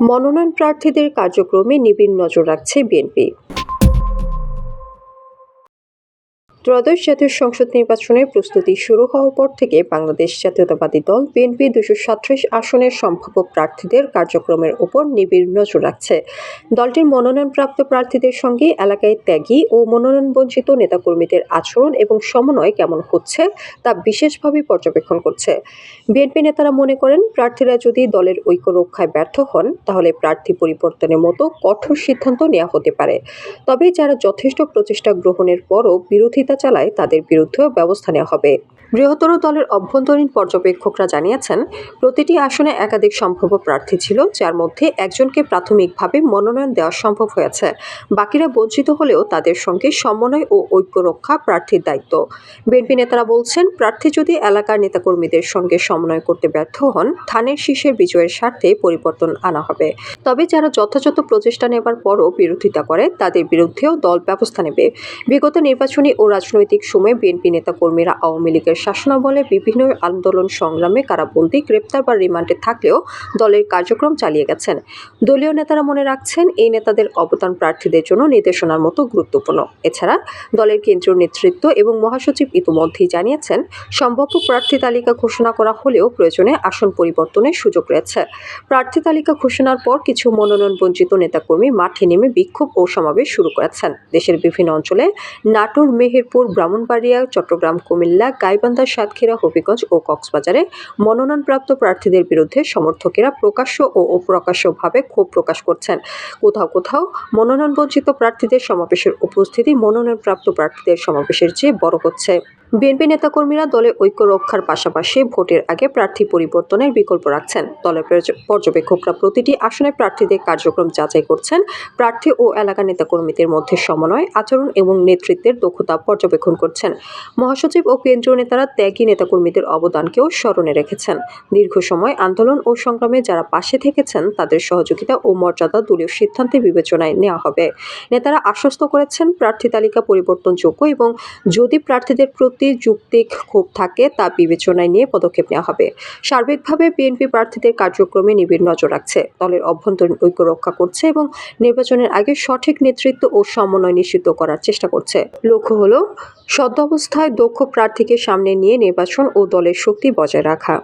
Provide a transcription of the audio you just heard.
মনোনয়ন প্রার্থীদের কার্যক্রমে নিবিড় নজর রাখছে বিএনপি। ত্রয়োদশ জাতীয় সংসদ নির্বাচনের প্রস্তুতি শুরু হওয়ার পর থেকে বাংলাদেশ জাতীয়তাবাদী দল বিএনপি দুশো সাতত্রিশ আসনের সম্ভাব্য প্রার্থীদের কার্যক্রমের উপর নিবিড় নজর রাখছে। দলটির মনোনয়নপ্রাপ্ত প্রার্থীদের সঙ্গে এলাকায় ত্যাগী ও মনোনয়ন বঞ্চিত নেতাকর্মীদের আচরণ এবং সমন্বয় কেমন হচ্ছে তা বিশেষভাবে পর্যবেক্ষণ করছে। বিএনপি নেতারা মনে করেন, প্রার্থীরা যদি দলের ঐক্য রক্ষায় ব্যর্থ হন, তাহলে প্রার্থী পরিবর্তনের মতো কঠোর সিদ্ধান্ত নেওয়া হতে পারে। তবে যারা যথেষ্ট প্রচেষ্টা গ্রহণের পরও বিরোধিতা চালায় তাদের বিরুদ্ধেও ব্যবস্থা নেওয়া হবে। বৃহত্তর দলের অভ্যন্তরীণ পর্যবেক্ষকরা জানিয়েছেন, প্রতিটি আসনে একাধিক সম্ভাব্য প্রার্থী ছিল, যার মধ্যে একজনকে প্রাথমিকভাবে মনোনয়ন দেওয়া সম্ভব হয়েছে। বাকিরা বঞ্চিত হলেও তাদের সঙ্গে সমন্বয় ও ঐক্য রক্ষা প্রার্থীর দায়িত্ব। বিএনপি নেতারা বলছেন, প্রার্থী যদি এলাকার নেতাকর্মীদের সঙ্গে সমন্বয় করতে ব্যর্থ হন, ধানের শীষের বিজয়ের স্বার্থে পরিবর্তন আনা হবে। তবে যারা যথাযথ প্রচেষ্টা নেবার পরও বিরোধিতা করে, তাদের বিরুদ্ধেও দল ব্যবস্থা নেবে। বিগত নির্বাচনী ও রাজনৈতিক সময়ে বিএনপি নেতাকর্মীরা আওয়ামী লীগের শাসনামলে বিভিন্ন আন্দোলন সংগ্রামে কারাবন্দী গ্রেপ্তার বা রিমান্ডে থাকলেও দলের কার্যক্রম চালিয়ে গেছেন। দলীয় নেতারা মনে রাখছেন, এই নেতাদের অবদান প্রার্থীদের জন্য নির্দেশনার মতো গুরুত্বপূর্ণ। এছাড়া দলের কেন্দ্রীয় নেতৃত্ব এবং মহাসচিব ইতিমধ্যেই জানিয়েছেন, সম্ভাব্য প্রার্থী তালিকা ঘোষণা করা হলেও প্রয়োজনে আসন পরিবর্তনের সুযোগ রয়েছে। প্রার্থী তালিকা ঘোষণার পর কিছু মনোনয়ন বঞ্চিত নেতাকর্মী মাঠে নেমে বিক্ষোভ ও সমাবেশ শুরু করেছেন। দেশের বিভিন্ন অঞ্চলে নাটোর, মেহেরপুর, ব্রাহ্মণবাড়িয়া, চট্টগ্রাম, কুমিল্লা, গাইবান্ধা সাতক্ষীরা, হবিগঞ্জ ও কক্সবাজারে মনোনয়নপ্রাপ্ত প্রার্থীদের বিরুদ্ধে সমর্থকেরা প্রকাশ্য ও অপ্রকাশ্যভাবে ক্ষোভ প্রকাশ করছেন। কোথাও কোথাও মনোনয়নবঞ্চিত প্রার্থীদের সমাবেশের উপস্থিতি মনোনয়নপ্রাপ্ত প্রার্থীদের সমাবেশের চেয়ে বড় হচ্ছে। বিএনপি নেতাকর্মীরা দলে ঐক্য রক্ষার পাশাপাশি ভোটের আগে প্রার্থী পরিবর্তনের বিকল্প রাখছেন। দলের পর্যবেক্ষকরা প্রতিটি আসনে প্রার্থীদের কার্যক্রম যাচাই করছেন। প্রার্থী ও এলাকা নেতাকর্মীদের মধ্যে সমন্বয়, আচরণ এবং নেতৃত্বের দক্ষতা পর্যবেক্ষণ করছেন। মহাসচিব ও কেন্দ্রীয় নেতারা ত্যাগী নেতাকর্মীদের অবদানকেও স্মরণে রেখেছেন। দীর্ঘ সময় আন্দোলন ও সংগ্রামে যারা পাশে থেকেছেন, তাদের সহযোগিতা ও মর্যাদা দলীয় সিদ্ধান্তে বিবেচনায় নেওয়া হবে। নেতারা আশ্বস্ত করেছেন, প্রার্থী তালিকা পরিবর্তনযোগ্য এবং যদি প্রার্থীদের প্রতি যুক্তিক ক্ষোভ থাকে তা বিবেচনায় নিয়ে পদক্ষেপ নেওয়া হবে। সার্বিকভাবে বিএনপি প্রার্থীদের কার্যক্রমে নিবিড় নজর রাখছে। দলের অভ্যন্তরীণ ঐক্য রক্ষা করছে এবং নির্বাচনের আগে সঠিক নেতৃত্ব ও সমন্বয় নিশ্চিত করার চেষ্টা করছে। লক্ষ্য হল, সদ্য অবস্থায় দক্ষ প্রার্থীকে সামনে নিয়ে নির্বাচন ও দলের শক্তি বজায় রাখা।